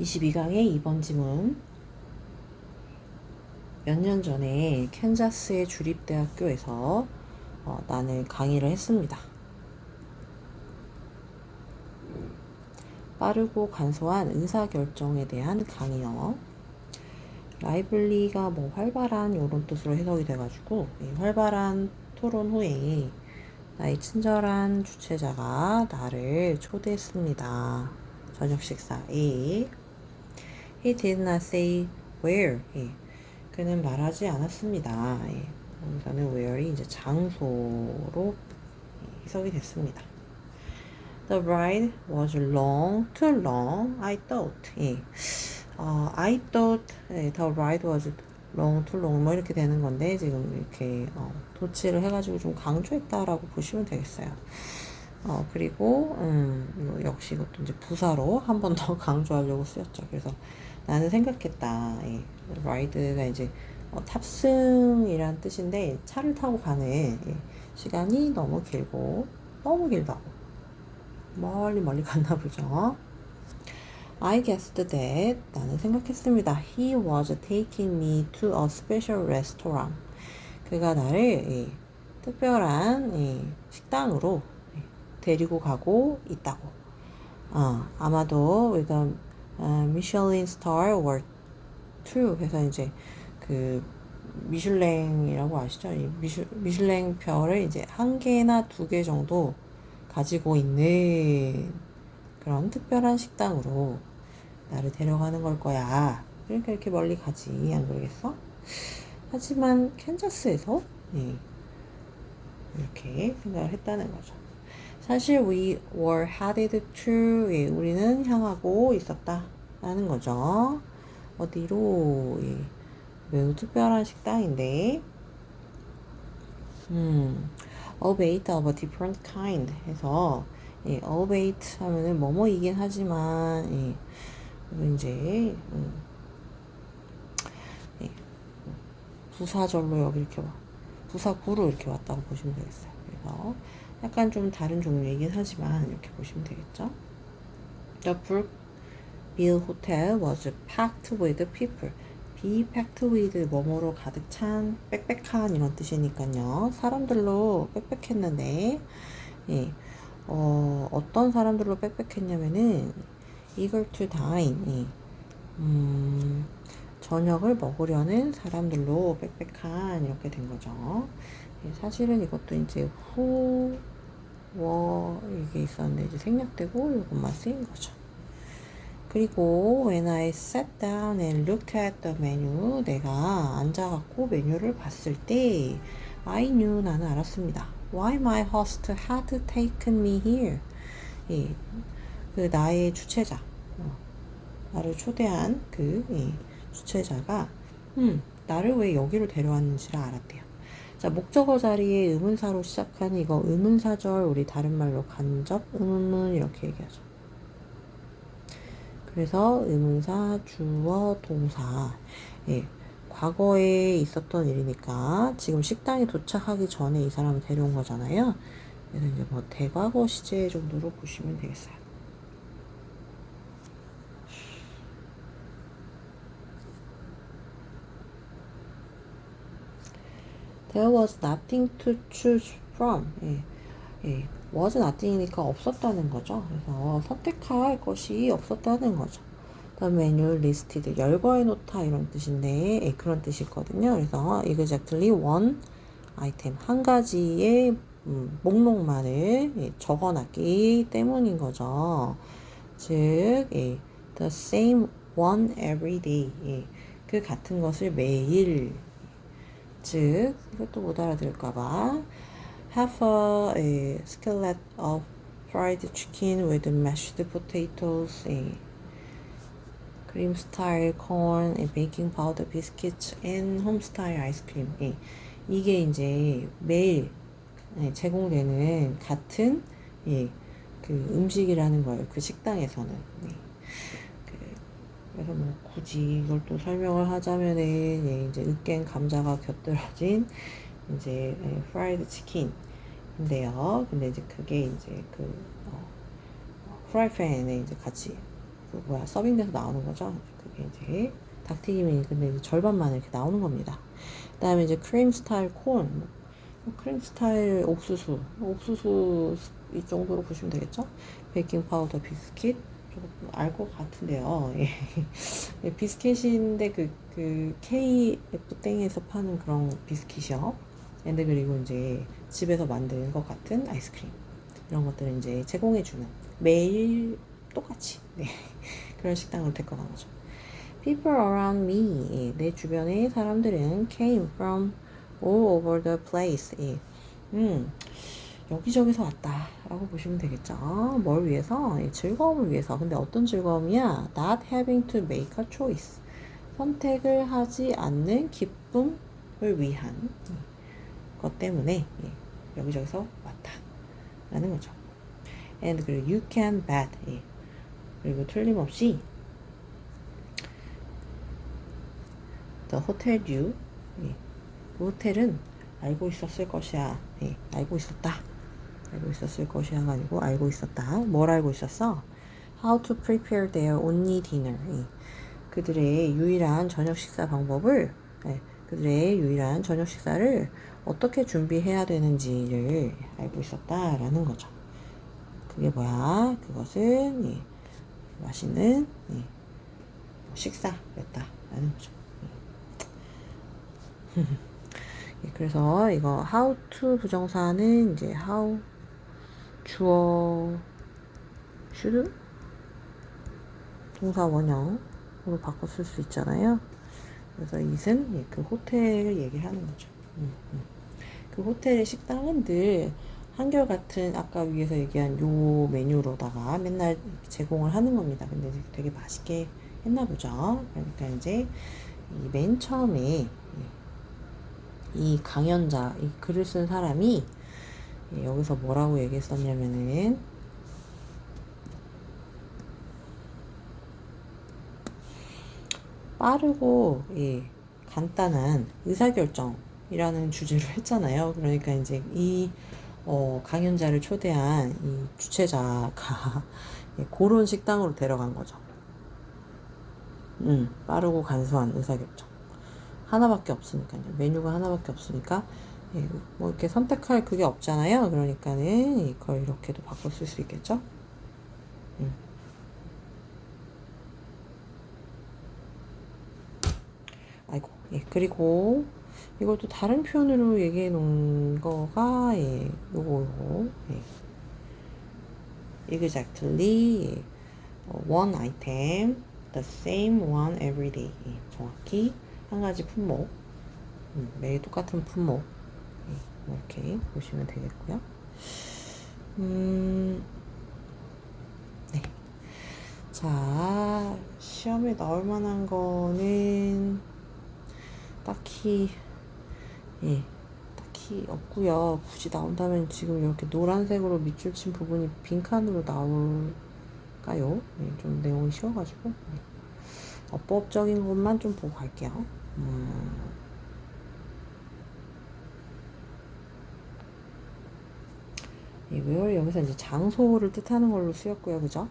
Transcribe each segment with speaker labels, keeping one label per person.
Speaker 1: 22강의 2번 지문. 몇 년 전에 캔자스의 주립대학교에서 어, 나는 강의를 했습니다. 빠르고 간소한 의사결정에 대한 강의요. 라이블리가 뭐 활발한 이런 뜻으로 해석이 돼가지고 이 활발한 토론 후에 나의 친절한 주최자가 나를 초대했습니다. 저녁 식사에 He did not say where. 예. 그는 말하지 않았습니다. 예. 여기서는 where이 이제 장소로 예, 해석이 됐습니다. The ride was long, too long, I thought. 예. 어, I thought 예, the ride was long, too long 뭐 이렇게 되는 건데 지금 이렇게 어, 도치를 해가지고 좀 강조했다라고 보시면 되겠어요. 어, 그리고 음, 이거 역시 이것도 이제 부사로 한 번 더 강조하려고 쓰였죠. 그래서 나는 생각했다. 예. ride가 이제 어, 탑승이란 뜻인데 차를 타고 가는 예. 시간이 너무 길고 너무 길다고 멀리 멀리 갔나 보죠. I guessed that 나는 생각했습니다. He was taking me to a special restaurant. 그가 나를 예, 특별한 예, 식당으로 예, 데리고 가고 있다고. 어, 아마도 uh, Michelin star or two 해서 이제 그 미슐랭이라고 아시죠? 이 미슐, 미슐랭 별을 이제 한 개나 두 개 정도 가지고 있는 그런 특별한 식당으로 나를 데려가는 걸 거야. 그러니까 이렇게 멀리 가지. 안 그러겠어? 하지만 캔자스에서 예, 이렇게 생각을 했다는 거죠. 사실 we were headed to 예, 우리는 향하고 있었다 라는 거죠. 어디로 예, 매우 특별한 식당인데 음, albeit of a different kind 해서 예, albeit 하면은 뭐뭐이긴 하지만 예, 이제 음, 예, 부사절로 여기 이렇게 와 부사구로 이렇게 왔다고 보시면 되겠어요. 그래서 약간 좀 다른 종류이긴 하지만 이렇게 보시면 되겠죠. The Brookville Hotel was packed with people. be packed with 뭐뭐로 가득 찬 빽빽한 이런 뜻이니까요. 사람들로 빽빽했는데 예. 어, 어떤 사람들로 빽빽했냐면은 eager to dine 예. 음, 저녁을 먹으려는 사람들로 빽빽한 이렇게 된 거죠. 예, 사실은 이것도 이제 후, 워 이게 있었는데 이제 생략되고 이것만 쓰인 거죠. 그리고 when I sat down and looked at the menu 내가 앉아갖고 메뉴를 봤을 때 I knew 나는 알았습니다. Why my host had taken me here. 예, 그 나의 주최자 어, 나를 초대한 그 예, 주최자가 음, 나를 왜 여기로 데려왔는지를 알았대요. 자, 목적어 자리에 의문사로 시작하는 이거 의문사절 우리 다른 말로 간접 의문 이렇게 얘기하죠. 그래서 의문사, 주어, 동사. 예. 과거에 있었던 일이니까 지금 식당에 도착하기 전에 이 사람을 데려온 거잖아요. 그래서 이제 뭐 대과거 시제 정도로 보시면 되겠어요. There was nothing to choose from. 예. 예. was nothing이니까 없었다는 거죠. 그래서 선택할 것이 없었다는 거죠. The menu listed 열거해 놓다 이런 뜻인데 예, 그런 뜻이 있거든요. 그래서 exactly one item 한 가지의 음, 목록만을 예, 적어놨기 때문인 거죠. 즉 예, the same one every day 예, 그 같은 것을 매일 즉 이것도 못 알아들을까봐 have a, a skillet of fried chicken with mashed potatoes, a cream style corn, a baking powder biscuits, and home style ice cream. 예. 이게 이제 매일 예, 제공되는 같은 예, 그 음식이라는 거예요. 그 식당에서는. 예. 그, 그래서 뭐 굳이 이걸 또 설명을 하자면은 예, 이제 으깬 감자가 곁들여진 이제 예, 프라이드 치킨인데요. 근데 이제 그게 이제 그 어, 프라이팬에 이제 같이 그 뭐야 서빙돼서 나오는 거죠. 그게 이제 닭튀김이 근데 이제 절반만 이렇게 나오는 겁니다. 그다음에 이제 크림 스타일 콘, 뭐 크림 스타일 옥수수, 옥수수 이 정도로 보시면 되겠죠. 베이킹 파우더 비스킷 알 것 같은데요. 예. 예, 비스킷인데 그, 그 KF 땡에서 파는 그런 비스킷이요. 근데 그리고 이제 집에서 만든 것 같은 아이스크림 이런 것들을 이제 제공해주는 매일 똑같이 네. 그런 식당으로 데려간 거죠. People around me 예, 내 주변의 사람들은 came from all over the place 예. 음, 여기저기서 왔다라고 보시면 되겠죠. 뭘 위해서? 예, 즐거움을 위해서. 근데 어떤 즐거움이야? Not having to make a choice. 선택을 하지 않는 기쁨을 위한 것 때문에 예, 여기저기서 왔다라는 거죠. And 그리고 you can bet. 예. 그리고 틀림없이 the hotel you 예. 그 호텔은 알고 있었을 것이야. 예. 알고 있었다. 알고 있었을 것이야가 아니고 알고 있었다. 뭘 알고 있었어? How to prepare their only dinner. 예. 그들의 유일한 저녁 식사 방법을 예. 그들의 유일한 저녁 식사를 어떻게 준비해야 되는지를 알고 있었다라는 거죠. 그게 뭐야? 그것은 예, 맛있는 예, 식사였다라는 거죠. 예, 그래서 이거 how to 부정사는 이제 how 주어 should 동사 원형으로 바꿔 쓸 수 있잖아요. 그래서 it은 예, 그 호텔을 얘기하는 거죠. 음, 음. 그 호텔의 식당은 늘 한결같은 아까 위에서 얘기한 요 메뉴로다가 맨날 제공을 하는 겁니다. 근데 되게 맛있게 했나 보죠. 그러니까 이제 이맨 처음에 이 강연자, 이 글을 쓴 사람이 여기서 뭐라고 얘기했었냐면은 빠르고 예, 간단한 의사결정이라는 주제로 했잖아요. 그러니까 이제 이 어, 강연자를 초대한 이 주최자가 예, 그런 식당으로 데려간 거죠. 음, 빠르고 간소한 의사결정. 하나밖에 없으니까요. 메뉴가 하나밖에 없으니까 예, 뭐 이렇게 선택할 그게 없잖아요. 그러니까는 이걸 이렇게도 바꿔 쓸 수 있겠죠. 음. 아이고, 예, 그리고 이걸 또 다른 표현으로 얘기해 놓은 거가 예, 요거 요거 예. exactly 예. 어, one item the same one every day 예. 정확히 한 가지 품목 음, 매일 똑같은 품목 예. 이렇게 보시면 되겠고요 음, 네. 자 시험에 나올 만한 거는 딱히 예, 딱히 없고요. 굳이 나온다면 지금 이렇게 노란색으로 밑줄 친 부분이 빈칸으로 나올까요? 예, 좀 내용이 쉬워가지고 예. 어법적인 것만 좀 보고 갈게요. 음. 이 where 여기서 이제 장소를 뜻하는 걸로 쓰였고요, 그죠?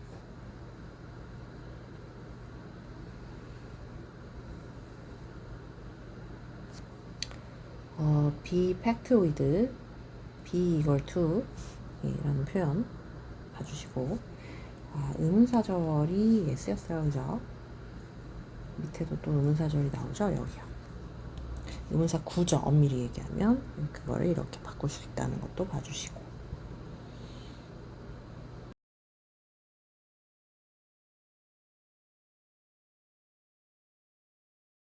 Speaker 1: 어, be packed with be equal to 이라는 표현 봐주시고 아, 의문사절이 예, 쓰였어요. 그죠? 밑에도 또 의문사절이 나오죠? 여기요. 의문사 구조 엄밀히 얘기하면 그거를 이렇게 바꿀 수 있다는 것도 봐주시고